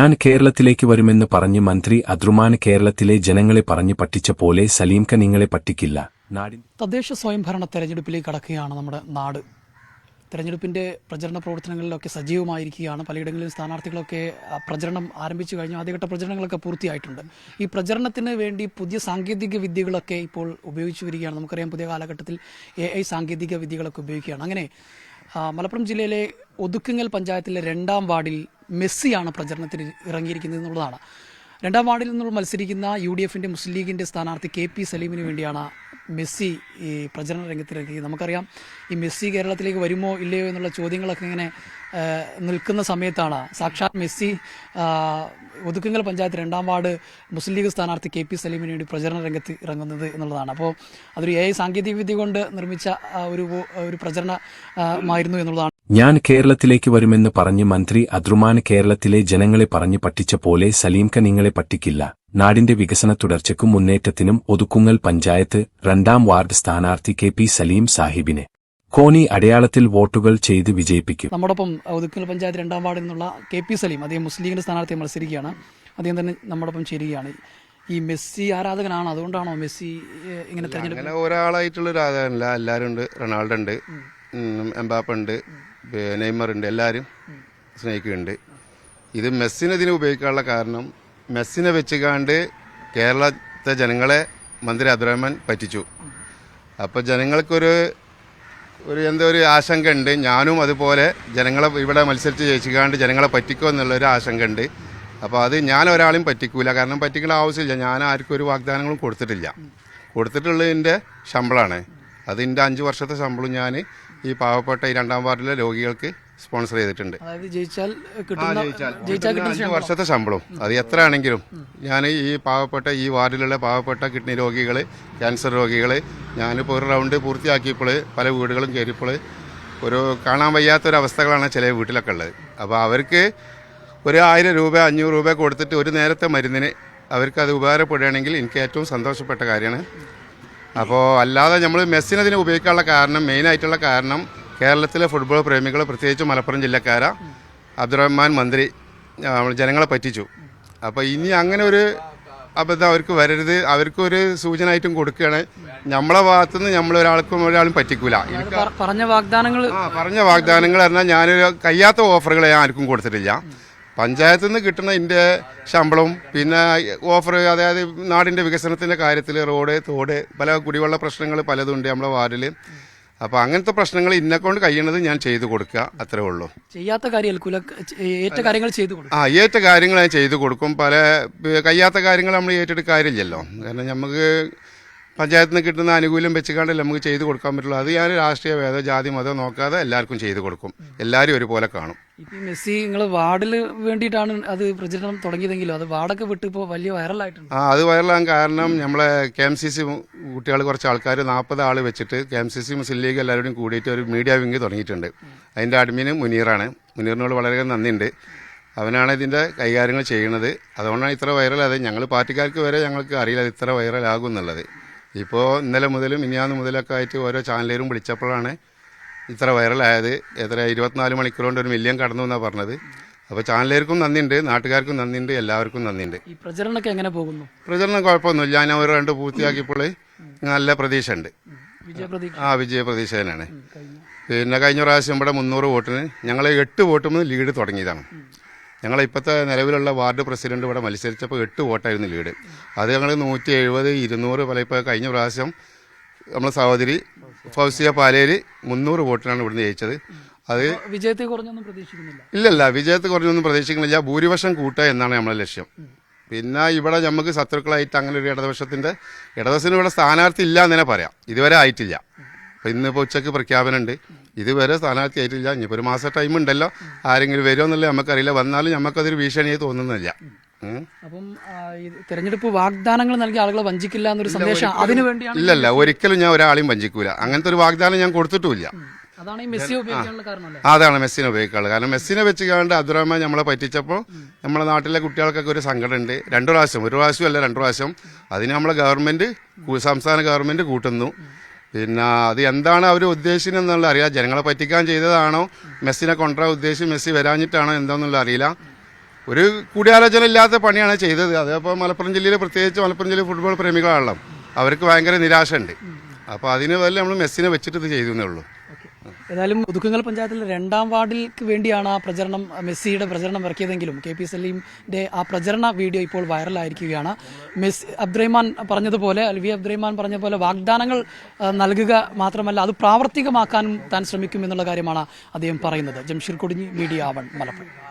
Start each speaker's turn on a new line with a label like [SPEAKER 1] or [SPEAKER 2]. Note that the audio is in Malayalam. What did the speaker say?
[SPEAKER 1] ഞാൻ കേരളത്തിലേക്ക് വരുമെന്ന് പറഞ്ഞ് മന്ത്രി അദ്രുമാൻ കേരളത്തിലെ ജനങ്ങളെ പറഞ്ഞു പറ്റിച്ച പോലെ സലീംക നിങ്ങളെ പറ്റിക്കില്ല.
[SPEAKER 2] തദ്ദേശ സ്വയംഭരണ തെരഞ്ഞെടുപ്പിലേക്ക് കടക്കുകയാണ് നമ്മുടെ നാട്. തെരഞ്ഞെടുപ്പിന്റെ പ്രചരണ പ്രവർത്തനങ്ങളിലൊക്കെ സജീവമായിരിക്കുകയാണ്. പലയിടങ്ങളിലും സ്ഥാനാർത്ഥികളൊക്കെ പ്രചരണം ആരംഭിച്ചു കഴിഞ്ഞു. ആദ്യഘട്ട പ്രചരണങ്ങളൊക്കെ പൂർത്തിയായിട്ടുണ്ട്. ഈ പ്രചരണത്തിന് വേണ്ടി പുതിയ സാങ്കേതിക വിദ്യകളൊക്കെ ഇപ്പോൾ ഉപയോഗിച്ചു വരികയാണ്. നമുക്കറിയാം പുതിയ കാലഘട്ടത്തിൽ എ ഐ സാങ്കേതിക വിദ്യകളൊക്കെ ഉപയോഗിക്കുകയാണ്. അങ്ങനെ മലപ്പുറം ജില്ലയിലെ ഒതുക്കുങ്ങൽ പഞ്ചായത്തിലെ രണ്ടാം വാർഡിൽ മെസ്സിയാണ് പ്രചരണത്തിന് ഇറങ്ങിയിരിക്കുന്നത് എന്നുള്ളതാണ്. രണ്ടാം വാർഡിൽ നിന്നുള്ള മത്സരിക്കുന്ന യു ഡി എഫിന്റെ മുസ്ലിം ലീഗിന്റെ സ്ഥാനാർത്ഥി കെ പി സലീമിന് വേണ്ടിയാണ് മെസ്സി ഈ പ്രചരണ രംഗത്തിറങ്ങിയത്. നമുക്കറിയാം ഈ മെസ്സി കേരളത്തിലേക്ക് വരുമോ ഇല്ലയോ എന്നുള്ള ചോദ്യങ്ങളൊക്കെ ഇങ്ങനെ നിൽക്കുന്ന സമയത്താണ്. സാക്ഷാത് മെസ്സി ഒതുക്കുങ്ങൽ പഞ്ചായത്ത് രണ്ടാം വാർഡ് മുസ്ലിം ലീഗ് സ്ഥാനാർത്ഥി കെ പി സലീമിന് വേണ്ടി പ്രചരണ രംഗത്ത് ഇറങ്ങുന്നത് എന്നുള്ളതാണ്. അപ്പോൾ അതൊരു എ ഐ സാങ്കേതിക വിദ്യ കൊണ്ട് നിർമ്മിച്ച ഒരു ഒരു പ്രചരണമായിരുന്നു എന്നുള്ളതാണ്.
[SPEAKER 1] ഞാൻ കേരളത്തിലേക്ക് വരുമെന്ന് പറഞ്ഞ് മന്ത്രി അദ്രുമാൻ കേരളത്തിലെ ജനങ്ങളെ പറഞ്ഞു പറ്റിച്ച പോലെ സലീംക നിങ്ങളെ പറ്റിക്കില്ല. നാടിന്റെ വികസന തുടർച്ചയ്ക്കും മുന്നേറ്റത്തിനും ഒതുക്കുങ്ങൽ പഞ്ചായത്ത് രണ്ടാം വാർഡ് സ്ഥാനാർത്ഥി കെ പി സലീം സാഹിബിനെ കോണി അടയാളത്തിൽ വോട്ടുകൾ ചെയ്ത് വിജയിപ്പിക്കും.
[SPEAKER 2] നമ്മോടൊപ്പം ഒതുക്കൽ പഞ്ചായത്ത് രണ്ടാം വാർഡിൽ നിന്നുള്ള കെ പി സലീം അദ്ദേഹം മുസ്ലിം ലീഗിന്റെ സ്ഥാനാർത്ഥിയെ മത്സരിക്കുകയാണ്. അദ്ദേഹം തന്നെ നമ്മോടൊപ്പം ചേരുകയാണ്. ഈ മെസ്സി ആരാധകനാണ്? അതുകൊണ്ടാണോ മെസ്സി ഇങ്ങനെ തെരഞ്ഞെടുപ്പ്
[SPEAKER 3] അങ്ങനെ ഒരാളായിട്ടുള്ള ഒരു ആരാധകനല്ല. എല്ലാവരും ഉണ്ട് റൊണാൾഡോ ഉണ്ട് എംബാപ്പുണ്ട് എംബാപ്പ ഉണ്ട് നെയ്മർ ഉണ്ട് എല്ലാവരും സ്നേഹിക്കുന്നുണ്ട്. ഇത് മെസ്സിനെ ഇതിന് ഉപയോഗിക്കാനുള്ള കാരണം മെസ്സിനെ വെച്ചുകാണ്ട് കേരളത്തെ ജനങ്ങളെ മന്ത്രി അബ്ദുറഹ്മാൻ പറ്റിച്ചു. അപ്പോൾ ജനങ്ങൾക്കൊരു ഒരു എന്തോ ഒരു ആശങ്ക ഉണ്ട് ഞാനും അതുപോലെ ജനങ്ങളെ ഇവിടെ മത്സരിച്ച് ജയിച്ചുകാണ്ട് ജനങ്ങളെ പറ്റിക്കോ എന്നുള്ളൊരു ആശങ്ക ഉണ്ട് അപ്പോൾ അത് ഞാൻ ഒരാളെയും പറ്റിക്കൂല. കാരണം പറ്റിക്കേണ്ട ആവശ്യമില്ല. ഞാൻ ആർക്കും ഒരു വാഗ്ദാനങ്ങളും കൊടുത്തിട്ടില്ല. കൊടുത്തിട്ടുള്ളതിന്റെ ശമ്പളമാണ് അതിന്റെ അഞ്ച് വർഷത്തെ ശമ്പളം ഞാൻ ഈ പാവപ്പെട്ട ഈ രണ്ടാം വാർഡിലെ രോഗികൾക്ക് സ്പോൺസർ ചെയ്തിട്ടുണ്ട്.
[SPEAKER 2] അതായത് ജയിച്ചാൽ കിട്ടുന്ന
[SPEAKER 3] അഞ്ച് വർഷത്തെ ശമ്പളം. അത് എത്ര ആണെങ്കിലും. ഞാൻ ഈ പാവപ്പെട്ട ഈ വാർഡിലുള്ള പാവപ്പെട്ട കിഡ്നി രോഗികൾ ക്യാൻസർ രോഗികൾ ഞാനിപ്പോൾ ഒരു റൗണ്ട് പൂർത്തിയാക്കിയപ്പോൾ പല വീടുകളും കയറിയപ്പോൾ ഒരു കാണാൻ വയ്യാത്തൊരവസ്ഥകളാണ് ചില വീട്ടിലൊക്കെ ഉള്ളത്. അപ്പോൾ അവർക്ക് ഒരു ആയിരം രൂപ അഞ്ഞൂറ് രൂപ കൊടുത്തിട്ട് ഒരു നേരത്തെ മരുന്നിന് അവർക്ക് അത് ഉപകാരപ്പെടുകയാണെങ്കിൽ എനിക്ക് ഏറ്റവും സന്തോഷപ്പെട്ട കാര്യമാണ്. അപ്പോൾ അല്ലാതെ നമ്മൾ മെസ്സിനതിന് ഉപയോഗിക്കാനുള്ള കാരണം മെയിനായിട്ടുള്ള കാരണം കേരളത്തിലെ ഫുട്ബോൾ പ്രേമികൾ പ്രത്യേകിച്ച് മലപ്പുറം ജില്ലക്കാര. അബ്ദുറഹ്മാൻ മന്ത്രി ജനങ്ങളെ പറ്റിച്ചു. അപ്പോൾ ഇനി അങ്ങനെ ഒരു അബദ്ധം അവർക്ക് വരരുത്. അവർക്കൊരു സൂചന ആയിട്ടും കൊടുക്കുകയാണ്. നമ്മളെ ഭാഗത്തുനിന്ന് നമ്മളൊരാൾക്കും ഒരാളും പറ്റിക്കൂല.
[SPEAKER 2] പറഞ്ഞ വാഗ്ദാനങ്ങൾ
[SPEAKER 3] പറഞ്ഞ വാഗ്ദാനങ്ങൾ പറഞ്ഞാൽ ഞാനൊരു കഴിയാത്ത ഓഫറുകൾ ഞാൻ ആർക്കും കൊടുത്തിട്ടില്ല. പഞ്ചായത്തിൽ നിന്ന് കിട്ടുന്ന എന്റെ ശമ്പളവും പിന്നെ ഓഫർ അതായത് നാടിന്റെ വികസനത്തിന്റെ കാര്യത്തിൽ റോഡ് തോട് പല കുടിവെള്ള പ്രശ്നങ്ങൾ പലതുണ്ട് നമ്മളെ നമ്മുടെ വാർഡിൽ അപ്പോൾ അങ്ങനത്തെ പ്രശ്നങ്ങൾ ഇന്നെ കൊണ്ട് കഴിയണത് ഞാൻ ചെയ്തു കൊടുക്കുക അത്രേ ഉള്ളൂ.
[SPEAKER 2] ചെയ്യാത്ത കാര്യം കുല ഏറ്റ കാര്യങ്ങൾ ചെയ്തു കൊടുക്കും.
[SPEAKER 3] ആ ഏറ്റ കാര്യങ്ങൾ ഞാൻ ചെയ്തു കൊടുക്കും. പല കഴിയാത്ത കാര്യങ്ങൾ നമ്മൾ ഏറ്റെടുക്കാറില്ലല്ലോ. കാരണം നമുക്ക് പഞ്ചായത്തിൽ നിന്ന് കിട്ടുന്ന ആനുകൂല്യം വെച്ചുകൊണ്ടല്ലേ നമുക്ക് ചെയ്തു കൊടുക്കാൻ പറ്റുള്ളൂ. അത് ഞാൻ രാഷ്ട്രീയ ഭേദം ജാതി മതം നോക്കാതെ എല്ലാവർക്കും ചെയ്തു കൊടുക്കും. എല്ലാവരും ഒരുപോലെ കാണും.
[SPEAKER 2] ഇപ്പൊ മെസ്സി നിങ്ങൾ വാർഡിൽ വേണ്ടിയിട്ടാണ് അത് പ്രചരണം തുടങ്ങിയതെങ്കിലും അത് വാർഡൊക്കെ വിട്ട് ഇപ്പോൾ വലിയ വൈറലായിട്ടുണ്ട്.
[SPEAKER 3] ആ അത് വൈറലാകാൻ കാരണം നമ്മളെ കെ എം സി സി കുട്ടികൾ കുറച്ച് ആൾക്കാർ നാൽപ്പത് ആൾ വെച്ചിട്ട് K M C C Muslim League എല്ലാവരും കൂടിയിട്ട് ഒരു മീഡിയ വിങ് തുടങ്ങിയിട്ടുണ്ട്. അതിന്റെ അഡ്മിന് മുനീറാണ്. മുനീറിനോട് വളരെ നന്ദിയുണ്ട്. അവനാണ് ഇതിന്റെ കൈകാര്യങ്ങൾ ചെയ്യുന്നത്. അതുകൊണ്ടാണ് ഇത്ര വൈറൽ വൈറലായത്. ഞങ്ങൾ പാർട്ടിക്കാർക്ക് വരെ ഞങ്ങൾക്ക് അറിയില്ല ഇത് ഇത്ര വൈറലാകും എന്നുള്ളത്. ഇപ്പോൾ ഇന്നലെ മുതലും ഇനിയാന്ന് മുതലൊക്കെ ആയിട്ട് ഓരോ ചാനലുകളും വിളിച്ചപ്പോഴാണ് ഇത്ര വൈറലായത്. എത്ര ഇരുപത്തിനാല് മണിക്കൂർ കൊണ്ട് ഒരു മില്യൺ കടന്നു എന്നാണ് പറഞ്ഞത്. അപ്പോൾ ചാനലുകാർക്കും നന്ദിയുണ്ട് നാട്ടുകാർക്കും നന്ദിയുണ്ട് എല്ലാവർക്കും നന്ദിയുണ്ട്.
[SPEAKER 2] ഈ പ്രചരണമൊക്കെ എങ്ങനെ പോകുന്നു?
[SPEAKER 3] പ്രചരണം കുഴപ്പമൊന്നുമില്ല. ഞാൻ ഒരു രണ്ട് പൂർത്തിയാക്കിയപ്പോൾ നല്ല പ്രതീക്ഷ ഉണ്ട് ആ വിജയ പ്രതീക്ഷ തന്നെയാണ് പിന്നെ കഴിഞ്ഞ പ്രാവശ്യം ഇവിടെ മുന്നൂറ് വോട്ടിന് ഞങ്ങൾ എട്ട് വോട്ടുമ്പോൾ ലീഡ് തുടങ്ങിയതാണ്. ഞങ്ങൾ ഇപ്പോഴത്തെ നിലവിലുള്ള വാർഡ് പ്രസിഡന്റ് ഇവിടെ മത്സരിച്ചപ്പോൾ എട്ട് വോട്ടായിരുന്നു ലീഡ്. അത് ഞങ്ങൾ നൂറ്റി എഴുപത് ഇരുന്നൂറ് പല ഇപ്പോൾ കഴിഞ്ഞ പ്രാവശ്യം നമ്മളെ സഹോദരി ഫൗസിയ പാലേരി മുന്നൂറ് വോട്ടിനാണ് ഇവിടുന്ന് ജയിച്ചത്. അത്
[SPEAKER 2] വിജയത്തെ കുറഞ്ഞൊന്നും പ്രതീക്ഷിക്കുന്നില്ല?
[SPEAKER 3] ഇല്ലല്ല വിജയത്തെ കുറഞ്ഞൊന്നും പ്രതീക്ഷിക്കുന്നില്ല. ഭൂരിപക്ഷം കൂട്ടുക എന്നാണ് നമ്മളെ ലക്ഷ്യം. പിന്നെ ഇവിടെ നമുക്ക് ശത്രുക്കളായിട്ട് അങ്ങനെ ഒരു ഇടതുപക്ഷത്തിന്റെ ഇടതുപക്ഷത്തിന് ഇവിടെ സ്ഥാനാർത്ഥി ഇല്ല എന്ന് തന്നെ പറയാം. ഇതുവരെ ആയിട്ടില്ല. ഇന്നിപ്പോൾ ഉച്ചയ്ക്ക് പ്രഖ്യാപനമുണ്ട്. ഇതുവരെ സ്ഥാനാർത്ഥി ആയിട്ടില്ല. ഇനിയിപ്പോൾ ഒരു മാസം ടൈം ഉണ്ടല്ലോ. ആരെങ്കിലും വരുമോ എന്നുള്ളത് നമുക്കറിയില്ല. വന്നാലും നമുക്കതൊരു ഭീഷണിയായി തോന്നുന്നില്ല.
[SPEAKER 2] അപ്പം തെരഞ്ഞെടുപ്പ് വാഗ്ദാനങ്ങൾ നൽകി ആളുകളെ വഞ്ചിക്കില്ല എന്നൊരു സന്ദേശം അതിനു വേണ്ടിയാണ്
[SPEAKER 3] ഇല്ലല്ല ഒരിക്കലും ഞാൻ ഒരാളെയും വഞ്ചിക്കൂല. അങ്ങനത്തെ ഒരു വാഗ്ദാനം ഞാൻ കൊടുത്തിട്ടുമില്ല.
[SPEAKER 2] അതാണ്
[SPEAKER 3] മെസ്സിനെ ഉപയോഗിക്കാനുള്ളത് കാരണം. മെസ്സിനെ വെച്ച് കണ്ട് അബ്ദുറഹ്മാൻ നമ്മളെ പറ്റിച്ചപ്പോൾ നമ്മളെ നാട്ടിലെ കുട്ടികൾക്കൊക്കെ ഒരു സങ്കടമുണ്ട്. രണ്ടു പ്രാവശ്യം ഒരു പ്രാവശ്യം അല്ല രണ്ടു പ്രാവശ്യം. അതിന് നമ്മളെ ഗവൺമെന്റ് സംസ്ഥാന ഗവൺമെന്റ് കൂട്ടുന്നു. പിന്നെ അത് എന്താണ് അവർ ഉദ്ദേശിക്കുന്നത് എന്നുള്ള അറിയാം ജനങ്ങളെ പറ്റിക്കാൻ ചെയ്തതാണോ? മെസ്സിനെ കൊണ്ടുവരാൻ ഉദ്ദേശിച്ച് മെസ്സി വരാഞ്ഞിട്ടാണോ എന്താണെന്നുള്ള അറിയില്ല. ഒരു കൂടിയാലോചന ഇല്ലാത്ത പണിയാണ് ചെയ്തത്. അതപ്പോൾ മലപ്പുറം ജില്ലയിൽ പ്രത്യേകിച്ച് മലപ്പുറം ജില്ലയിൽ ഫുട്ബോൾ പ്രേമികളാണല്ലോ. അവർക്ക് ഭയങ്കര നിരാശയുണ്ട്. അപ്പോൾ അതിന് വല്ല നമ്മൾ മെസ്സിനെ വെച്ചിട്ട് ഇത് എന്നേ ഉള്ളൂ.
[SPEAKER 2] ഏതായാലും ഒതുക്കുങ്ങൽ പഞ്ചായത്തിലെ രണ്ടാം വാർഡിലേക്ക് വേണ്ടിയാണ് ആ പ്രചരണം മെസ്സിയുടെ പ്രചരണം ഇറക്കിയതെങ്കിലും കെ പി സലീമിന്റെ ആ പ്രചരണ വീഡിയോ ഇപ്പോൾ വൈറലായിരിക്കുകയാണ്. മെസ്സി അബ്ദുറഹ്മാൻ പറഞ്ഞതുപോലെ അൽവി അബ്ദുറഹ്മാൻ പറഞ്ഞ പോലെ വാഗ്ദാനങ്ങൾ നൽകുക മാത്രമല്ല അത് പ്രാവർത്തികമാക്കാനും താൻ ശ്രമിക്കും എന്നുള്ള കാര്യമാണ് അദ്ദേഹം പറയുന്നത്. ജംഷീർ കൊടിഞ്ഞി മീഡിയ ആവൺ മലപ്പുറം.